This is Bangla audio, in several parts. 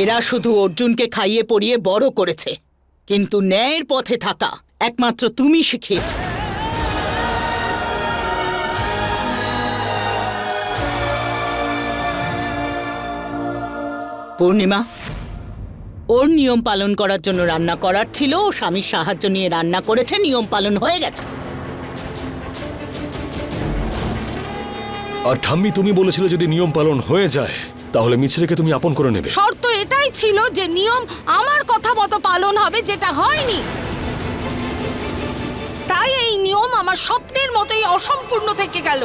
এরা শুধু অর্জুনকে খাইয়ে পড়িয়ে বড় করেছে। কিন্তু ন্যায়ের পথে থাকা একমাত্র তুমি শিখিয়েছ। পূর্ণিমা, ওর নিয়ম পালন করার জন্য রান্না করার ছিল, ও স্বামীর সাহায্য নিয়ে রান্না করেছে, নিয়ম পালন হয়ে গেছে। আর ঠাম্মি, তুমি বলেছিলে যদি নিয়ম পালন হয়ে যায় তাহলে মিছরিকে তুমি আপন করে নেবে। শর্ত এটাই ছিল যে নিয়ম আমার কথা মতো পালন হবে, যেটা হয়নি। তাই এই নিয়ম আমার স্বপ্নের মতোই অসম্পূর্ণ থেকে গেল।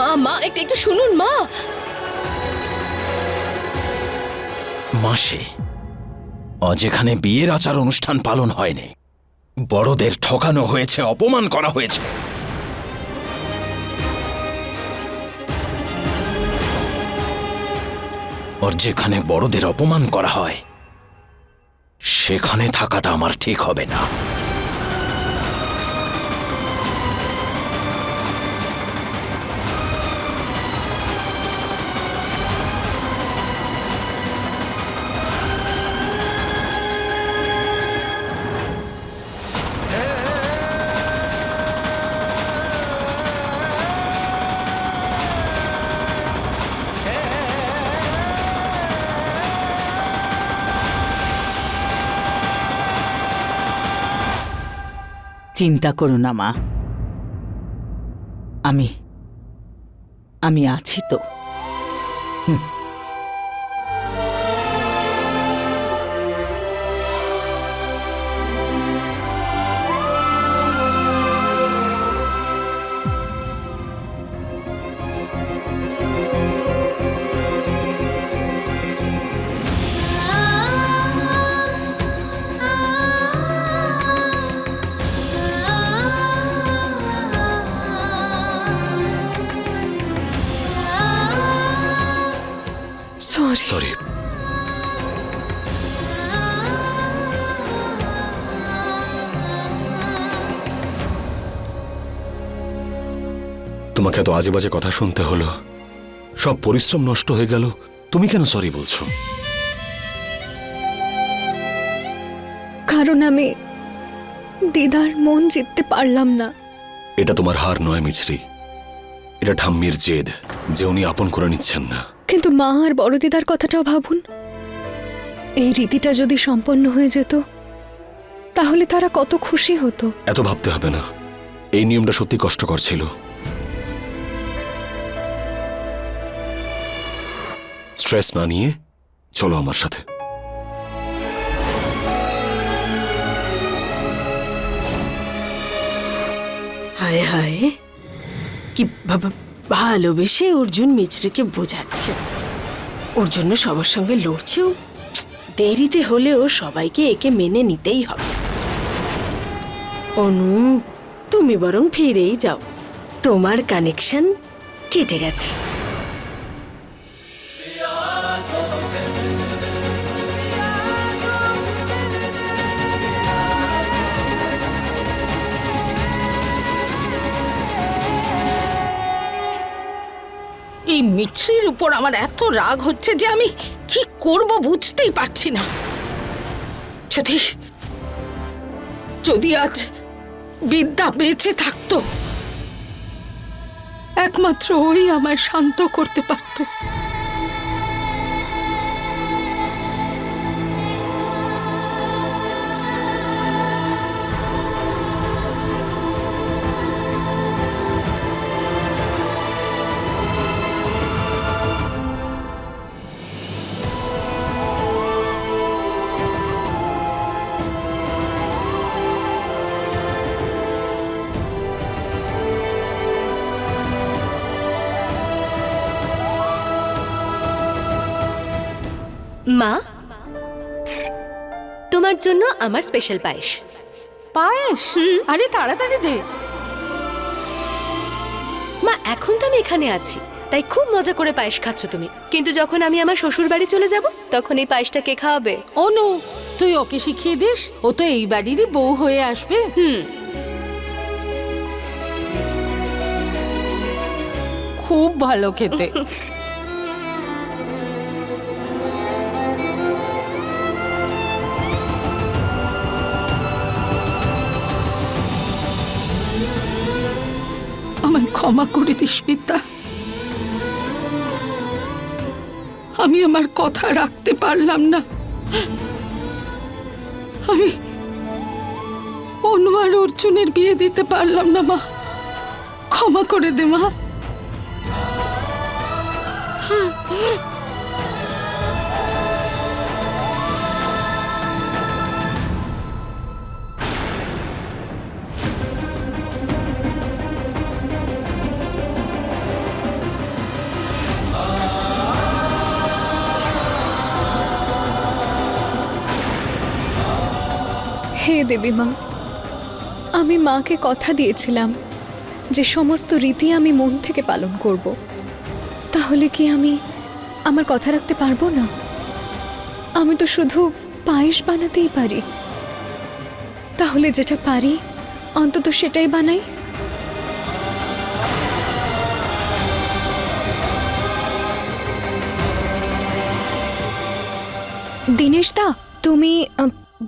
মা মা, একটু একটু শুনুন, মা। মাসে যেখানে বিয়ের আচার অনুষ্ঠান পালন হয়নি। বড়দের ঠকানো হয়েছে, অপমান করা হয়েছে। ওর যেখানে বড়দের অপমান করা হয়, সেখানে থাকাটা আমার ঠিক হবে না। চিন্তা করো না মা। আমি আমি আছি তো। সরি। সরি। তোমাকে এত আজে বাজে কথা শুনতে হলো। সব পরিশ্রম নষ্ট হয়ে গেল। তুমি কেন সরি বলছো? কারণ আমি দিদার মন জিততে পারলাম না। এটা তোমার হার নয় মিছরি। এটা ঠাম্মির জেদ যে উনি আপন করে নিচ্ছেন না। কিন্তু মা আর বড় দিদার কথাটাও ভাবুন। এই রীতিটা যদি সম্পন্ন হয়ে যেত তাহলে তারা কত খুশি হতো। এত ভাবতে হবে না। এই নিয়মটা সত্যি কষ্টকর ছিল। স্ট্রেস না নিয়ে চলো আমার সাথে। হায় হায় কি ভালোবেসে অর্জুন মিছরিকে বোঝাচ্ছে। ওর জন্য সবার সঙ্গে লড়ছেও দেরিতে হলেও সবাইকে একে মেনে নিতেই হবে। অনু, তুমি বরং ফিরেই যাও। তোমার কানেকশন কেটে গেছে। মিছরির উপর আমার এত রাগ হচ্ছে যে আমি কি করব বুঝতেই পারছি না। যদি যদি আজ বিদ্যা বেঁচে থাকতো, একমাত্র ওই আমায় শান্ত করতে পারতো। মা তোমার জন্য আমার স্পেশাল পায়েস। পায়েস? আরে তাড়াতাড়ি দে। মা এখন তো আমি এখানে আছি তাই খুব মজা করে পায়েস খাচ্ছ তুমি। কিন্তু যখন আমি আমার শ্বশুর বাড়ি চলে যাব তখন এই পায়েসটা কে খাওয়াবে? অনু তুই ওকে শিখিয়ে দিস ও তো এই বাড়িরই বউ হয়ে আসবে। হুম। খুব ভালো খেতে। ক্ষমা করে দিস, বিদ্যা। আমি আমার কথা রাখতে পারলাম না। আমি অনু আর অর্জুনের বিয়ে দিতে পারলাম না, মা। ক্ষমা করে দে, মা। হে দেবী মা। আমি মাকে কথা দিয়েছিলাম যে সমস্ত রীতি আমি মন থেকে পালন করব। তাহলে কি আমি আমার কথা রাখতে পারব না? আমি তো শুধু পায়েস বানাতেই পারি। তাহলে যেটা পারি, অন্তত সেটাই বানাই। দিনেশ দা, তুমি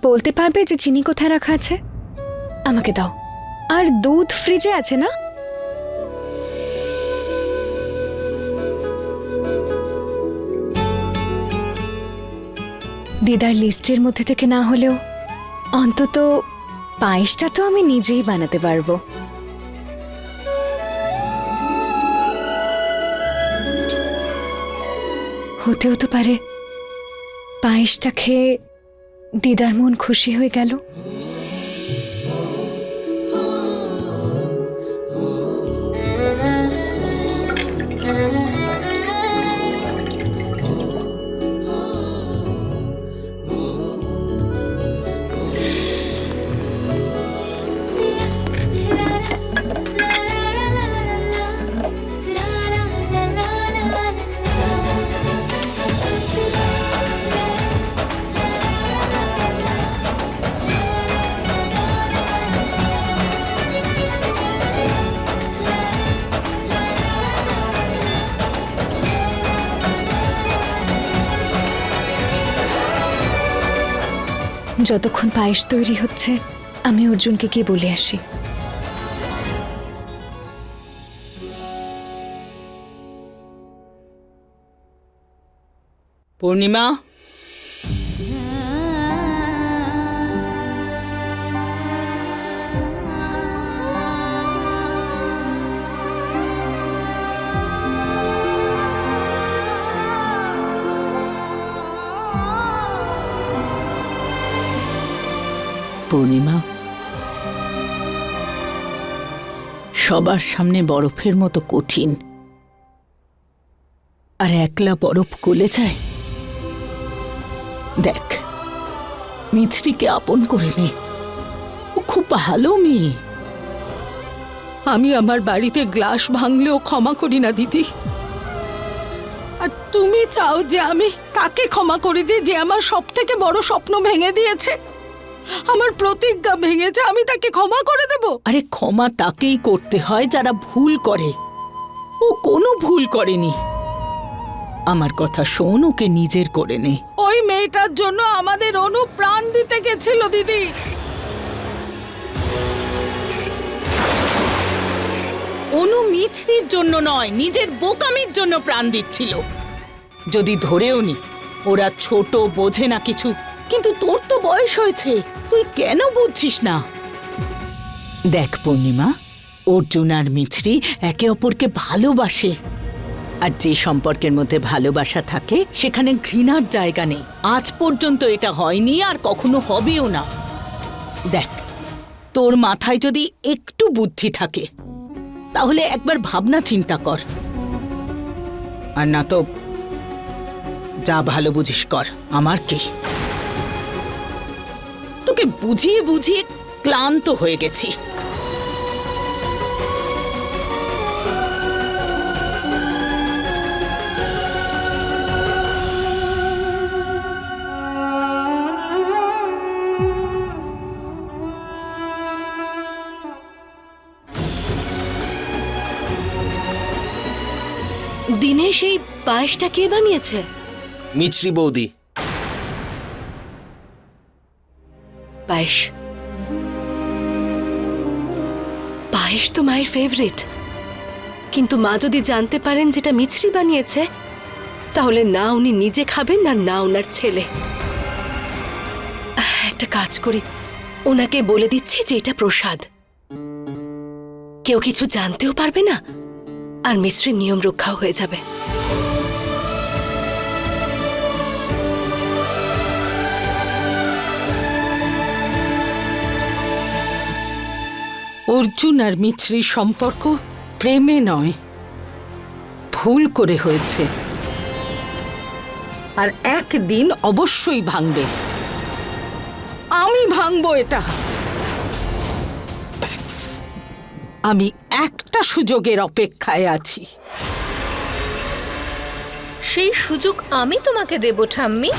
বলতে পারবে যে চিনি কোথায় রাখা আছে? আমাকে দাও। আর দুধ ফ্রিজে আছে না? দিদার লিস্টের মধ্যে থেকে না হলেও অন্তত পায়েসটা তো আমি নিজেই বানাতে পারব। হতে হতে পারে পায়েসটা খেয়ে দিদার মন খুশি হয়ে গেল। যতক্ষণ পায়েস তৈরি হচ্ছে আমি অর্জুনকে গিয়ে বলে আসি। পূর্ণিমা? পূর্ণিমা। সবার সামনে বরফের মতো কঠিন। আর একলা বরফ গলে যায়? দেখ, মিছরিকে আপন করে নে। ও খুব ভালো মেয়ে। আমি আমার বাড়িতে গ্লাস ভাঙলেও ক্ষমা করি না, দিদি। আর তুমি চাও যে আমি তাকে ক্ষমা করে দিই যে আমার সব থেকে বড় স্বপ্ন ভেঙে দিয়েছে? আমার প্রতিজ্ঞা ভেঙেছে আমি তাকে ক্ষমা করে দেব। আরে ক্ষমা তাকেই করতে হয় যারা ভুল করে। ও কোনো ভুল করেনি। আমার কথা শোন ওকে নিজের করে নে। ওই মেয়েটার জন্য আমাদের অনু প্রাণ দিতে গেছিল দিদি। অনু মিছরির জন্য নয় নিজের বোকামির জন্য প্রাণ দিচ্ছিল। যদি ধরেও নি ওরা ছোট বোঝে না কিছু। কিন্তু তোর তো বয়স হয়েছে। তুই কেন বুঝছিস না? দেখ, পূর্ণিমা, অর্জুন আর মিছরি একে অপরকে ভালোবাসে। আর যে সম্পর্কের মধ্যে ভালোবাসা থাকে, সেখানে ঘৃণার জায়গা নেই। আজ পর্যন্ত এটা হয়নি আর কখনো হবেও না। দেখ, তোর মাথায় যদি একটু বুদ্ধি থাকে, তাহলে একবার ভাবনা চিন্তা কর। আর না তো, যা ভালো বুঝিস কর, আমার কি? তোকে বুঝিয়ে বুঝিয়ে ক্লান্ত হয়ে গেছি। দিনে সেই পায়েসটা কে বানিয়েছে? মিছরি বৌদি। পায়েস। পায়েস তো মায়ের ফেভারিট কিন্তু মা যদি জানতে পারেন যেটা মিছরি বানিয়েছে, তাহলে না উনি নিজে খাবেন না না ওনার ছেলে। একটা কাজ করি। ওনাকে বলে দিচ্ছি যে এটা প্রসাদ। কেউ কিছু জানতেও পারবে না, আর মিশ্রির নিয়ম রক্ষাও হয়ে যাবে। অর্জুন আর মিছরির সম্পর্ক প্রেমে নয়, ভুল করে হয়েছে। আর একদিন অবশ্যই ভাঙবে। আমি ভাঙবো এটা। আমি একটা সুযোগের অপেক্ষায় আছি। সেই সুযোগ আমি তোমাকে দেব, ঠাম্মি।